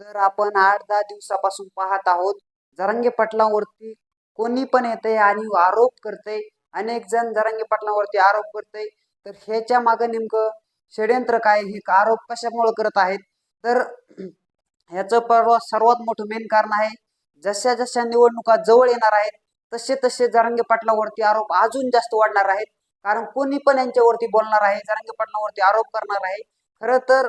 तर आपण आठ दहा दिवसापासून पाहत आहोत. जरांगे पाटलांवरती कोणी पण येते आणि आरोप करते अनेक जण जरांगे पाटलांवरती आरोप करते तर ह्याच्या मागे नेमकं षड्यंत्र काय? हे आरोप कशामुळे करत आहेत? तर ह्याचं परवा सर्वात मोठं मेन कारण आहे जशा जशा निवडणुका जवळ येणार आहेत तसे तसे जरांगे पाटलावरती आरोप अजून जास्त वाढणार आहेत. कारण कोणी पण यांच्यावरती बोलणार आहे जरांगे पाटलावरती आरोप करणार आहे. खरं तर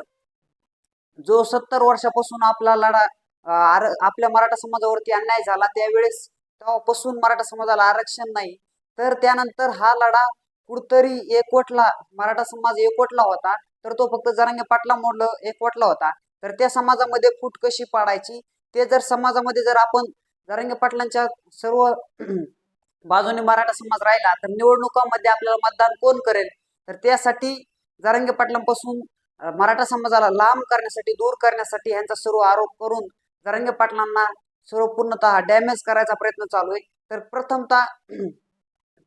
जो सत्तर वर्षापासून आपला लढा आर- आपल्या मराठा समाजावरती अन्याय झाला त्यावेळेस तेव्हापासून मराठा समाजाला आरक्षण नाही. तर त्यानंतर हा लढा कुठतरी एकवटला मराठा समाज एकवटला होता. तर तो फक्त जरांगे पाटलामुळं एकवटला होता. तर त्या समाजामध्ये फूट कशी पाडायची? ते जर समाजामध्ये जर आपण जरांगे पाटलांच्या सर्व बाजूने मराठा समाज राहिला तर निवडणुकामध्ये आपल्याला मतदान कोण करेल? तर त्यासाठी जरांगे पाटलांपासून मराठा समाजाला लांब करण्यासाठी दूर करण्यासाठी ह्यांचा सर्व आरोप करून जरंगे पाटलांना सर्व पूर्णतः डॅमेज करायचा प्रयत्न चालू आहे. तर प्रथमतः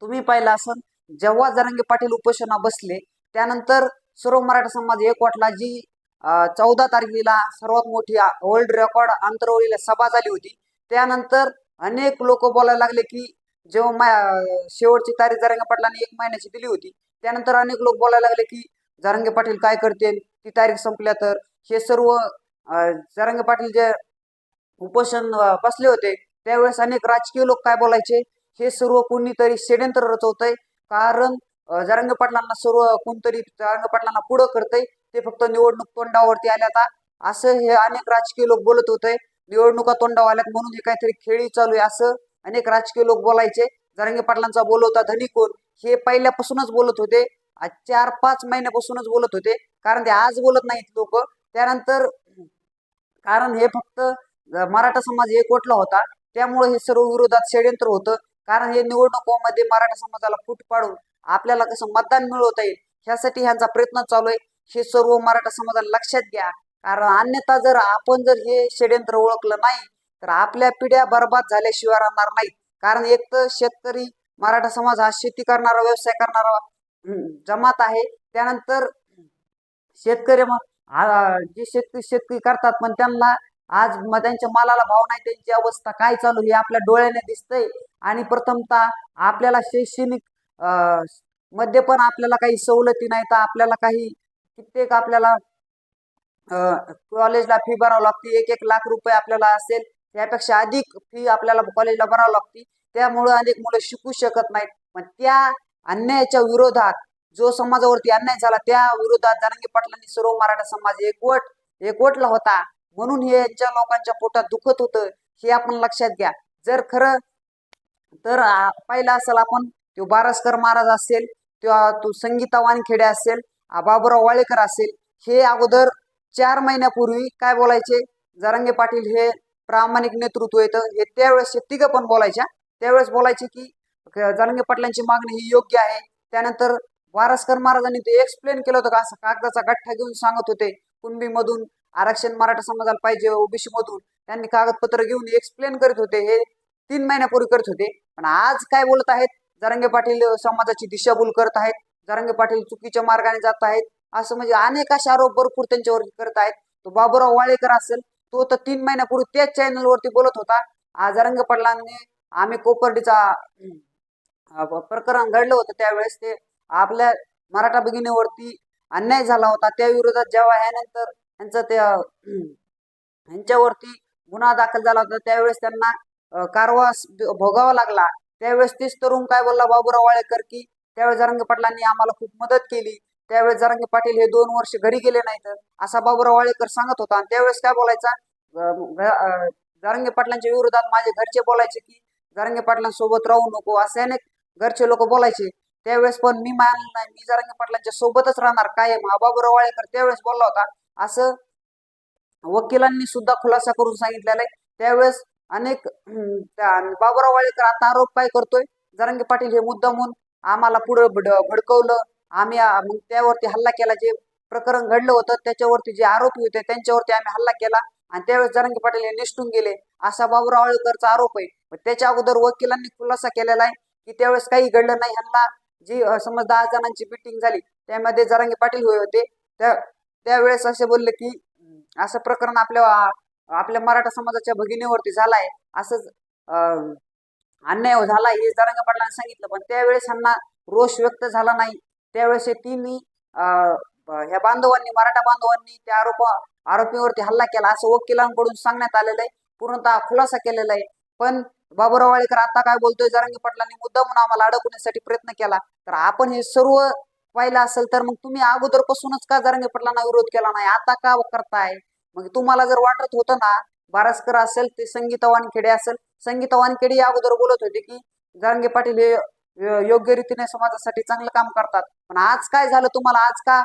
तुम्ही पाहिलं असन जेव्हा जरंगे पाटील उपोषणा बसले त्यानंतर सर्व मराठा समाज एकवटला जी चौदा तारखेला सर्वात मोठी वर्ल्ड रेकॉर्ड आंतरवळीला सभा झाली होती त्यानंतर अनेक लोक बोलायला लागले की जेव्हा मा- शेवटची तारीख जरंगे पाटलांनी एक महिन्याची दिली होती त्यानंतर अनेक लोक बोलायला लागले की जारंगे पाटील काय करतील? ती तारीख संपल्या तर हे सर्व जारंगे पाटील जे उपोषण बसले होते त्यावेळेस अनेक राजकीय लोक काय बोलायचे? हे सर्व कोणीतरी षड्यंत्र रचवतंय. कारण जारंग पाटलांना सर्व कोणतरी जारंग पाटलांना पुढं करतंय. ते फक्त निवडणूक तोंडावरती आल्या आता असं हे अनेक राजकीय लोक बोलत होते. निवडणुका तोंडावर आल्यात म्हणून हे काहीतरी खेळी चालू आहे असं अनेक राजकीय लोक बोलायचे. जारंगे पाटलांचा बोलवता धनी कोण? हे पहिल्यापासूनच बोलत होते. आज चार पाच महिन्यापासूनच बोलत होते. कारण ते आज बोलत नाहीत लोक. त्यानंतर कारण हे फक्त मराठा समाज एकवटला होता. त्यामुळे हे सर्व विरोधात षड्यंत्र होतं. कारण हे निवडणुकांमध्ये मराठा समाजाला फूट पाडून आपल्याला कसं मतदान मिळवता येईल ह्यासाठी ह्यांचा प्रयत्न चालू आहे. हे सर्व मराठा समाजाला लक्षात घ्या. कारण अन्यथा जर आपण जर हे षड्यंत्र ओळखलं नाही तर आपल्या पिढ्या बर्बाद झाल्याशिवाय राहणार नाहीत. कारण एक तर शेतकरी मराठा समाज हा शेती करणारा व्यवसाय करणारा जमात आहे. त्यानंतर शेतकरी मग जे शेतकरी शेतकरी करतात पण त्यांना आज मग त्यांच्या मालाला भाव नाही त्यांची अवस्था काय चालू हे आपल्या डोळ्याने दिसतंय. आणि प्रथमतः आपल्याला शैक्षणिकमध्ये पण आपल्याला काही सवलती नाही तर आपल्याला काही कित्येक आपल्याला कॉलेजला फी भरावं लागते. एक एक लाख रुपये आपल्याला असेल त्यापेक्षा अधिक फी आपल्याला कॉलेजला भरावं लागते. त्यामुळं अनेक मुलं शिकू शकत नाहीत. पण त्या अन्यायाच्या विरोधात जो समाजावरती अन्याय झाला त्या विरोधात जरांगे पाटलांनी सर्व मराठा समाज एकवट एकवटला होता. म्हणून हे यांच्या लोकांच्या पोटात दुखत होतं हे आपण लक्षात घ्या. जर खरं तर पाहिलं असेल आपण तो बारसकर महाराज असेल किंवा तो संगीता वानखेडे असेल बाबूराव बाबुराव वाळेकर असेल हे अगोदर चार महिन्यापूर्वी काय बोलायचे? जरांगे पाटील हे प्रामाणिक नेतृत्व येतं हे त्यावेळेस हे तिघं पण बोलायच्या. त्यावेळेस बोलायचे की क- पाटलांची मागणी ही योग्य आहे. त्यानंतर वारसकर महाराजांनी ते एक्सप्लेन केलं होतं का असं कागदाचा गठ्ठा घेऊन सांगत होते. कुणबीमधून आरक्षण मराठा समाजाला पाहिजे ओबीसी मधून त्यांनी कागदपत्र घेऊन एक्सप्लेन करीत होते हे तीन महिन्यापूर्वी करत होते. पण आज काय बोलत आहेत? जरंगे पाटील समाजाची दिशाभूल करत आहेत. जरंगे पाटील चुकीच्या मार्गाने जात आहेत. असं म्हणजे अनेक असे आरोप भरपूर त्यांच्यावर करत आहेत. तो बाबूराव वाळेकर असेल तो तर तीन महिन्यापूर्वी त्याच चॅनलवरती बोलत होता. आज जरांगे पाटलांनी आम्ही कोपर्डीचा प्रकरण घडलं होतं त्यावेळेस ते आपल्या मराठा भगिनीवरती अन्याय झाला होता. त्या विरोधात जेव्हा ह्यानंतर यांचं त्या ह्यांच्यावरती गुन्हा दाखल झाला होता त्यावेळेस त्यांना कारवास भोगावा लागला. त्यावेळेस तेच तरुण काय बोलला? बाबूराव वाळेकर की त्यावेळेस जरांगे पाटलांनी आम्हाला खूप मदत केली. त्यावेळेस जरांगे पाटील हे दोन वर्ष घरी गेले नाहीत. असा बाबूराव वाळेकर सांगत होता. आणि त्यावेळेस काय बोलायचा? अं, पाटलांच्या विरोधात माझे घरचे बोलायचे की जरांगे पाटलांसोबत राहू नको. असे अनेक घरचे लोक बोलायचे त्यावेळेस पण मी मानलं नाही मी जरांगे पाटलांच्या सोबतच राहणार कायम हा बाबूराव वाळेकर त्यावेळेस बोलला होता. असं वकिलांनी सुद्धा खुलासा करून सांगितलेला आहे. त्यावेळेस अनेक बाबुराव बाबूराव वाळेकर आता आरोप काय करतोय. जरांगे पाटील हे मुद्दामून आम्हाला पुढे भडकवलं. आम्ही मग त्यावरती हल्ला केला जे प्रकरण घडलं होतं त्याच्यावरती जे आरोपी होते त्यांच्यावरती आम्ही हल्ला केला. आणि त्यावेळेस जरांगे पाटील हे निष्ठून गेले. असा बाबूराव वाळेकरचा आरोप आहे. त्याच्या अगोदर वकिलांनी खुलासा केलेला आहे. की त्यावेळेस काही घडलं नाही. ह्यांना जी समज दहा जणांची मिटिंग झाली त्यामध्ये जरांगे पाटील होय होते. त्या त्यावेळेस असे बोलले की असं प्रकरण आपल्या आपल्या मराठा समाजाच्या भगिनीवरती झालाय. असंच अं, अन्याय झाला हे जरांगे पाटलांनी सांगितलं. पण त्यावेळेस ह्यांना रोष व्यक्त झाला नाही. त्यावेळेस हे तिन्ही अं, ह्या बांधवांनी मराठा बांधवांनी त्या आरोप आरोपीवरती हल्ला केला. असं वकिलांकडून सांगण्यात आलेलं आहे. पूर्णतः खुलासा केलेला आहे. पण बाबूराव वाळेकर आता काय बोलतोय? जरांगे पाटलांनी मुद्दा म्हणून आम्हाला अडकवण्यासाठी प्रयत्न केला. तर आपण हे सर्व पाहिलं असेल तर मग तुम्ही अगोदरपासूनच का जरांगे पाटलांना विरोध केला नाही? आता का करताय? मग तुम्हाला जर वाटत होतं ना बारसकर असेल ते संगीता वानखेडे असेल. संगीता वानखेडे अगोदर बोलत होते की जरांगे पाटील हे योग्य रीतीने समाजासाठी चांगलं काम करतात. पण आज काय झालं तुम्हाला? आज का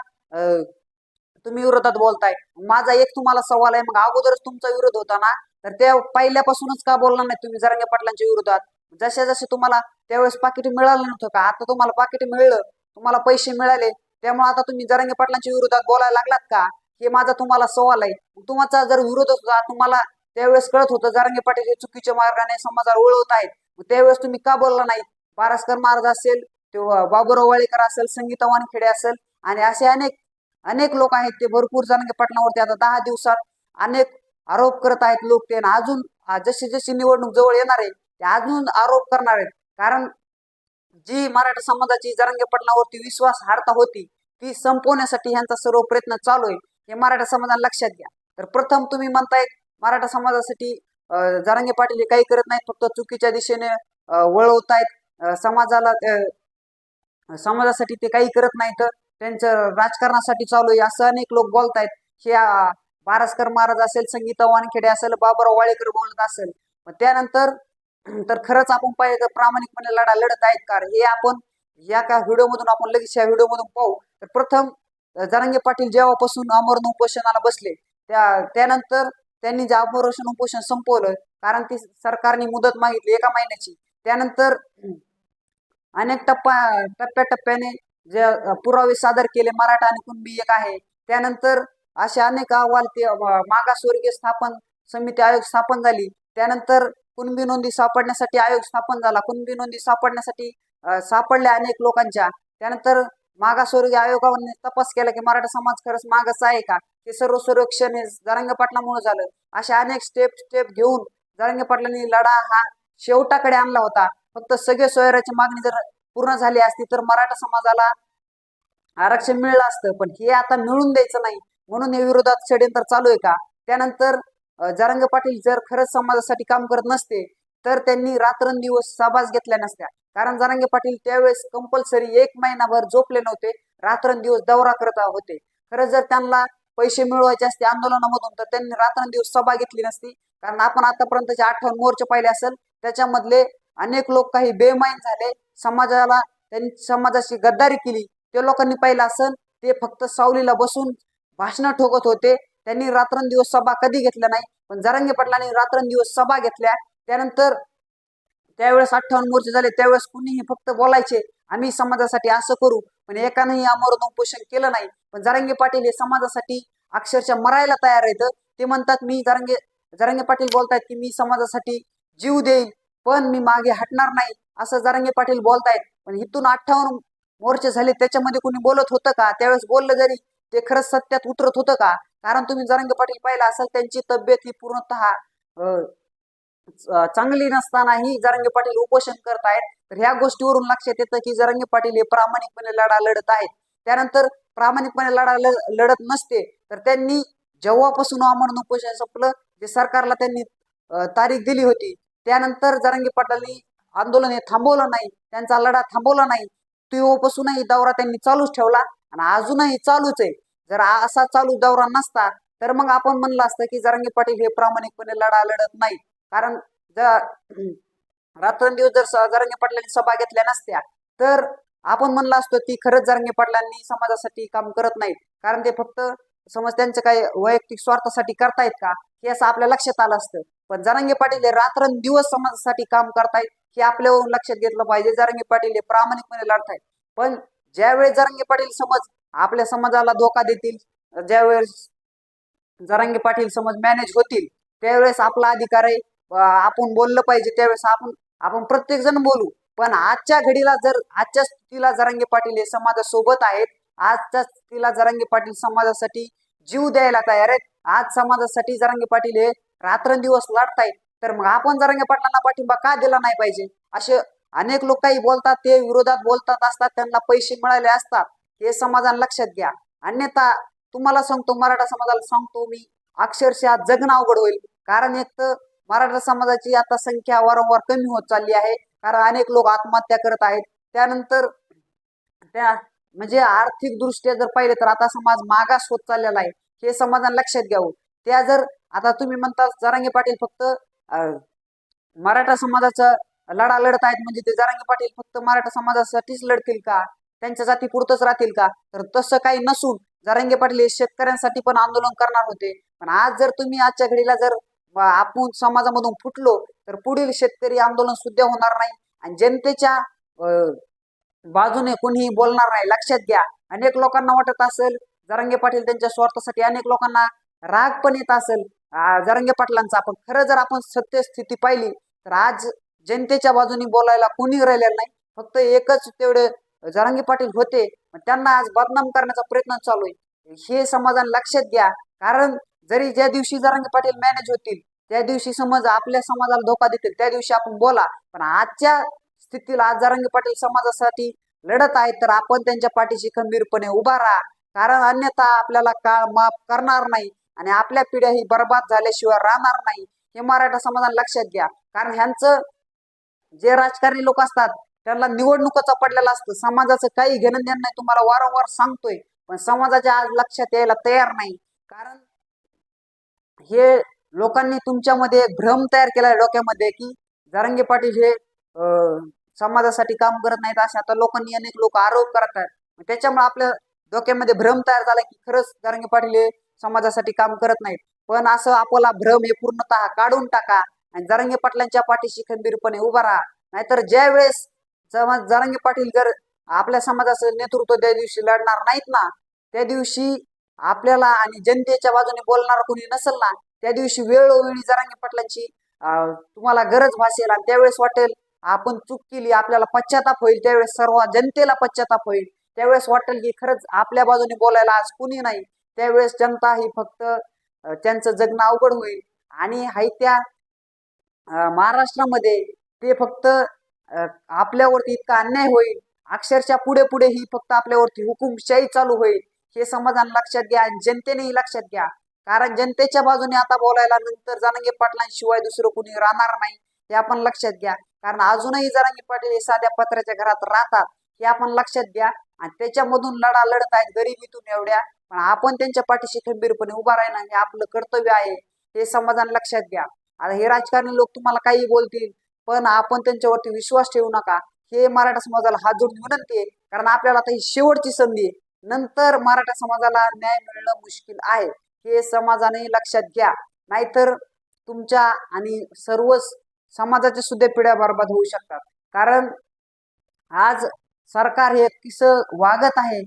तुम्ही विरोधात बोलताय? माझा एक तुम्हाला सवाल आहे. मग अगोदरच तुमचा विरोध होता ना? तर त्या पहिल्यापासूनच का बोलला नाही तुम्ही जरांगे पाटलांच्या विरोधात? जसे जसे तुम्हाला त्यावेळेस पाकिट मिळालं नव्हतं का? आता तुम्हाला पाकिट मिळलं तुम्हाला पैसे मिळाले त्यामुळे आता तुम्ही जरांगे पाटलांच्या विरोधात बोलायला लागलात का? हे माझा तुम्हाला सवाल आहे. तुमचा जर विरोध होता तुम्हाला त्यावेळेस कळत होतं जरांगे पाटील हे चुकीच्या मार्गाने समाजाला ओळवत आहेत. त्यावेळेस तुम्ही का बोलला नाही? बारासकर महाराज असेल किंवा बाबूराव वाळेकर असेल संगीता वानखेडे असेल आणि असे अनेक अनेक लोक आहेत ते भरपूर जरांगे पाटलावरती. आता दहा दिवसात अनेक आरोप करत आहेत लोक ते. अजून जशी जशी निवडणूक जवळ येणार आहे ते अजून आरोप करणार आहेत. कारण जी मराठा समाजाची जरांगे पाटलावरती विश्वास हारता होती ती संपवण्यासाठी ह्यांचा सर्व प्रयत्न चालू आहे. हे मराठा समाजाला लक्षात घ्या. तर प्रथम तुम्ही म्हणतायत मराठा समाजासाठी अं, जरांगे पाटील हे काही करत नाहीत फक्त चुकीच्या दिशेने वळवतायत. समाजाला समाजासाठी ते काही करत नाहीत. त्यांचं राजकारणासाठी चालू आहे. असं अनेक लोक बोलतायत. हे बारसकर महाराज असेल संगीता वानखेडे असेल बाबराव वाळेकर बोलत असेल पण त्यानंतर तर खरंच आपण पाहिजे तर प्रामाणिकपणे लढा लढत आहेत का? हे आपण या का व्हिडिओमधून आपण लगेच या व्हिडिओमधून पाहू. तर प्रथम अं, जरांगे पाटील जेव्हापासून अमरण उपोषणाला बसले त्या त्यानंतर त्यांनी जे अमरोषण उपोषण संपवलं कारण ती सरकारने मुदत मागितली एका महिन्याची. त्यानंतर अनेक टप्पा टप्प्याटप्प्याने जे पुरावे सादर केले मराठा आणि कुणबी एक आहे. त्यानंतर असे अनेक अहवाल ते मागासवर्गीय स्थापन समिती आयोग स्थापन झाली. त्यानंतर कुणबी नोंदी सापडण्यासाठी आयोग स्थापन झाला. कुणबी नोंदी सापडण्यासाठी सापडल्या अनेक लोकांच्या. त्यानंतर मागासवर्गीय आयोगाने तपास केला की मराठा समाज खरंच मागास आहे का? ते सर्व सर्वेक्षण हे जरांगे झालं. अशा अनेक स्टेप स्टेप घेऊन जरांगे पाटलांनी लढा हा शेवटाकडे आणला होता. फक्त सगळे सोयऱ्याची मागणी जर पूर्ण झाली असती तर मराठा समाजाला आरक्षण मिळलं असतं. पण हे आता मिळून द्यायचं नाही. म्हणून या विरोधात षडयंत्र चालू आहे का? त्यानंतर जारंग पाटील जर खरंच समाजासाठी काम करत नसते तर त्यांनी रात्रंदिवस सभाच घेतल्या नसत्या. कारण जरांगे पाटील त्यावेळेस कंपल्सरी एक महिनाभर झोपले नव्हते रात्रंदिवस दौरा करत होते. खरं जर त्यांना पैसे मिळवायचे असते आंदोलनामधून तर त्यांनी रात्रंदिवस सभा घेतली नसती. कारण आपण आतापर्यंतचे आठवण मोर्चे पाहिले असेल त्याच्यामधले अनेक लोक काही बेमाईन झाले. समाजाला त्यांनी समाजाशी गद्दारी केली. ते लोकांनी पाहिलं असेल ते फक्त सावलीला बसून भाषणं ठोकत होते. त्यांनी रात्रंदिवस सभा कधी घेतल्या नाही पण जरांगे पाटलांनी रात्रंदिवस सभा घेतल्या. त्यानंतर त्यावेळेस अठ्ठावन्न मोर्चे झाले त्यावेळेस कुणीही फक्त बोलायचे आम्ही समाजासाठी असं करू पण एकानेही आमरण उपोषण केलं नाही. पण जरांगे पाटील हे समाजासाठी अक्षरशः मरायला तयार आहेत. ते म्हणतात मी जरांगे जरांगे पाटील बोलतायत की मी समाजासाठी जीव देईल पण मी मागे हटणार नाही असं जरांगे पाटील बोलतायत. पण इथून अठ्ठावन्न मोर्चे झाले त्याच्यामध्ये कोणी बोलत होतं का? त्यावेळेस बोललं जरी ते खरंच सत्यात उतरत होतं का? कारण तुम्ही जरंग पाटील पाहिला असेल त्यांची तब्येत ही पूर्णतः अं, चांगली नसतानाही जरंगे पाटील उपोषण करत आहेत. तर ह्या गोष्टीवरून लक्षात येतं की जरंगे पाटील हे प्रामाणिकपणे लढा लढत आहेत. त्यानंतर प्रामाणिकपणे लढा लढत नसते तर त्यांनी जेव्हापासून अमरण उपोषण संपलं जे सरकारला त्यांनी तारीख दिली होती त्यानंतर जरंगे पाटलांनी आंदोलन हे थांबवलं नाही त्यांचा लढा थांबवला नाही. तेव्हापासूनही दौरा त्यांनी चालूच ठेवला. आणि अजूनही चालूच आहे. जर असा चालू दौरा नसता तर मग आपण म्हणलं असतं की जरांगे पाटील हे प्रामाणिकपणे लढा लढत नाही. कारण जर रात्रंदिवस जर स- पाटलांनी सभा घेतल्या नसत्या तर आपण म्हणलं असतो की खरंच जरांगे पाटलांनी समाजासाठी काम करत नाही कारण ते फक्त समज त्यांचं काही वैयक्तिक स्वार्थासाठी करतायत का हे असं आपल्या लक्षात आलं असतं. पण जरांगे पाटील हे रात्रंदिवस समाजासाठी काम करतायत हे आपल्यावरून लक्षात घेतलं पाहिजे. जरांगे पाटील हे प्रामाणिकपणे लढतायत. पण ज्यावेळेस जरांगे पाटील समज आपल्या समाजाला धोका देतील ज्यावेळेस जरांगे पाटील समज मॅनेज होतील त्यावेळेस आपला अधिकार आहे. आपण बोललं पाहिजे त्यावेळेस आपण आपण प्रत्येक जण बोलू. पण आजच्या घडीला जर आजच्या स्थितीला जरांगे पाटील हे समाजासोबत आहेत. आजच्या स्थितीला जरांगे पाटील समाजासाठी जीव द्यायला तयार आहेत. आज समाजासाठी जरांगे पाटील हे रात्रंदिवस लढतायत. तर मग आपण जरांगे पाटलांना पाठिंबा का दिला नाही पाहिजे? असे अनेक लोक काही बोलतात ते विरोधात बोलतात असतात त्यांना पैसे मिळाले असतात हे समाजाने लक्षात घ्या. अन्यथा तुम्हाला सांगतो मराठा समाजाला सांगतो मी अक्षरशः जगणं अवघड होईल. कारण एक तर मराठा समाजाची आता संख्या वारंवार कमी होत चालली आहे. कारण अनेक लोक आत्महत्या करत आहेत. त्यानंतर त्या म्हणजे आर्थिक दृष्ट्या जर पाहिले तर आता समाज मागास होत चाललेला आहे. हे समाजाने लक्षात घ्यावं. त्या जर आता तुम्ही म्हणता जरांगे पाटील फक्त अं, मराठा समाजाचं लढा लढत आहेत म्हणजे ते. जरांगे पाटील फक्त मराठा समाजासाठीच लढतील का? त्यांच्या जाती पुरतच राहतील का? तर तसं काही नसून जरांगे पाटील हे शेतकऱ्यांसाठी पण आंदोलन करणार होते. पण आज जर तुम्ही आजच्या घडीला जर आपण समाजामधून फुटलो तर पुढील शेतकरी आंदोलन सुद्धा होणार नाही. आणि जनतेच्या अं, बाजूने कोणीही बोलणार नाही. लक्षात घ्या. अनेक लोकांना वाटत असेल जरांगे पाटील त्यांच्या स्वार्थासाठी अनेक लोकांना राग पण येत असेल. जरंगे जरांगे पाटलांचा. आपण खरं जर आपण सत्यस्थिती पाहिली तर आज जनतेच्या बाजूनी बोलायला कोणी राहिलेलं नाही. फक्त एकच तेवढे जरांगी पाटील होते. त्यांना आज बदनाम करण्याचा प्रयत्न चालू आहे. हे समाजाने लक्षात घ्या. कारण जरी ज्या दिवशी जरांगी पाटील मॅनेज होतील त्या दिवशी समज आपल्या समाजाला धोका देतील त्या दिवशी आपण बोला. पण आजच्या स्थितीला आज जरांगी पाटील समाजासाठी लढत आहेत तर आपण त्यांच्या पाठीशी खंबीरपणे उभा राहा. कारण अन्यथा आपल्याला काळ माफ करणार नाही आणि आपल्या पिढ्या ही बर्बाद झाल्याशिवाय राहणार नाही. हे मराठा समाजाला लक्षात घ्या. कारण ह्यांचं जे राजकारणी लोक असतात त्यांना निवडणुकाचा पडलेला असतं. समाजाचं काही घेणं देणं नाही तुम्हाला वारंवार सांगतोय. पण समाजाच्या आज लक्षात यायला तयार नाही. कारण हे लोकांनी तुमच्यामध्ये भ्रम तयार केला डोक्यामध्ये की जारंगे पाटील हे अं, समाजासाठी काम करत नाहीत असे. आता लोकांनी अनेक लोक आरोप करत आहेत. त्याच्यामुळे आपल्या डोक्यामध्ये भ्रम तयार झाला की खरंच जारंगे पाटील हे समाजासाठी काम करत नाहीत. पण असं आपला भ्रम हे पूर्णतः काढून टाका. आणि जरंगे पाटलांच्या पाठीशी खंबीरपणे उभा राहा. नाहीतर ज्या वेळेस समाज पाटील जर आपल्या समाजाचं नेतृत्व त्या दिवशी लढणार नाहीत ना त्या दिवशी आपल्याला आणि जनतेच्या बाजूने बोलणार कोणी नसेल ना त्या दिवशी वेळोवेळी जरांगी पाटलांची तुम्हाला गरज भासेल आणि त्यावेळेस वाटेल आपण चूक केली आपल्याला पश्चाताप होईल त्यावेळेस सर्व जनतेला पश्चाताप होईल. त्यावेळेस वाटेल की खरंच आपल्या बाजूने बोलायला आज कुणी नाही. त्यावेळेस जनता ही फक्त त्यांचं जगणं अवघड होईल. आणि हायत्या महाराष्ट्रामध्ये ते फक्त आपल्यावरती इतका अन्याय होईल. अक्षरशः पुढे पुढे ही फक्त आपल्यावरती हुकुमशाही चालू होईल. हे समाजाने लक्षात घ्या आणि जनतेनेही लक्षात घ्या. कारण जनतेच्या बाजूने आता बोलायला नंतर जरांगे पाटलांशिवाय दुसरं कुणी राहणार नाही हे आपण लक्षात घ्या. कारण अजूनही जरांगी पाटील हे साध्या पत्र्याच्या घरात राहतात हे आपण लक्षात घ्या. आणि त्याच्यामधून लढा लढत आहेत गरिबीतून एवढ्या पण आपण त्यांच्या पाठीशी खंबीरपणे उभा राहणं हे आपलं कर्तव्य आहे हे समाजाने लक्षात घ्या. आता हे राजकारणी लोक तुम्हाला काही बोलतील पण आपण त्यांच्यावरती विश्वास ठेवू नका. हे मराठा समाजाला हात जोडून विनंती आहे कारण आपल्याला आता ही शेवटची संधी आहे. नंतर मराठा समाजाला न्याय मिळणं मुश्किल आहे. हे समाजाने लक्षात घ्या. नाहीतर तुमच्या आणि सर्वच समाजाच्या सुद्धा पिढ्या बर्बाद होऊ शकतात. कारण आज सरकार हे किस वागत आहे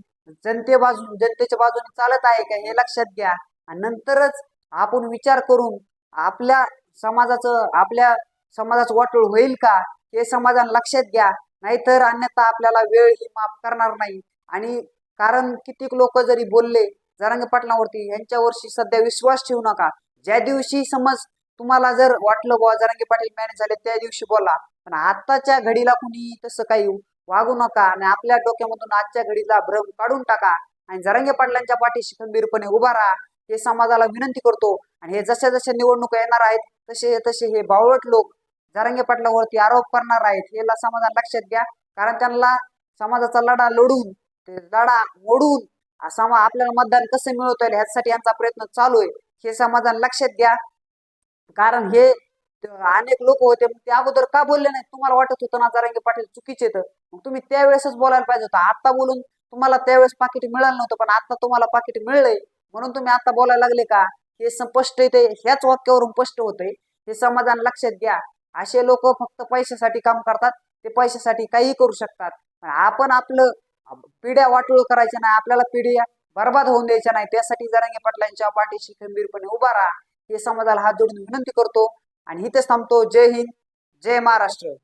जनते बाजू जनतेच्या बाजूने चालत आहे का हे लक्षात घ्या. आणि नंतरच आपण विचार करून आपल्या समाजाचं आपल्या समाजाचं वाटोळ होईल का? हे समाजाने लक्षात घ्या. नाहीतर अन्यथा आपल्याला वेळ ही माफ करणार नाही. आणि कारण कितीक लोक जरी बोलले जरांगे पाटलावरती यांच्यावरशी सध्या विश्वास ठेवू नका. ज्या दिवशी समज तुम्हाला जर वाटलं बुवा जरांगे पाटील मॅनेज झाले त्या दिवशी बोला. पण आताच्या घडीला कुणी तसं काही वागू नका आणि आपल्या डोक्यामधून आजच्या घडीला भ्रम काढून टाका. आणि जरांगे पाटलांच्या पाठीशी खंबीरपणे उभा राहा. हे समाजाला विनंती करतो. आणि हे जशा जशा निवडणुका येणार आहेत तसे तसे हे बावळट लोक जारंगे पाटलावरती आरोप करणार आहेत. हे ला- समाजाला लक्षात घ्या. कारण त्यांना समाजाचा लढा लढून ते लढा मोडून समा आपल्याला मतदान कसं मिळवता येईल ह्यासाठी यांचा प्रयत्न चालू आहे. हे समाजाला लक्षात घ्या. कारण हे अनेक लोक होते मग ते अगोदर का बोलले नाही तुम्हाला वाटत होतं ना जारंगे पाटील चुकीचे तर मग तुम्ही त्यावेळेसच बोलायला पाहिजे होतं. आता बोलून तुम्हाला त्यावेळेस पाकिट मिळालं नव्हतं पण आता तुम्हाला पाकिट मिळलंय. म्हणून तुम्ही आता बोलायला लागले का? हे स्पष्ट येते ह्याच वाक्यावरून स्पष्ट होतंय. हे समाधान लक्षात घ्या. असे लोक फक्त पैशासाठी काम करतात. ते पैशासाठी काही करू शकतात. पण आपण आपलं पिढ्या वाटोळ करायच्या नाही. आपल्याला पिढ्या बर्बाद होऊन द्यायच्या नाही. त्यासाठी जरांगे पाटलांच्या पाठीशी खंबीरपणे उभा राहा. हे समाजाला हात जोडून विनंती करतो. आणि इथेच थांबतो. जय हिंद. जय महाराष्ट्र.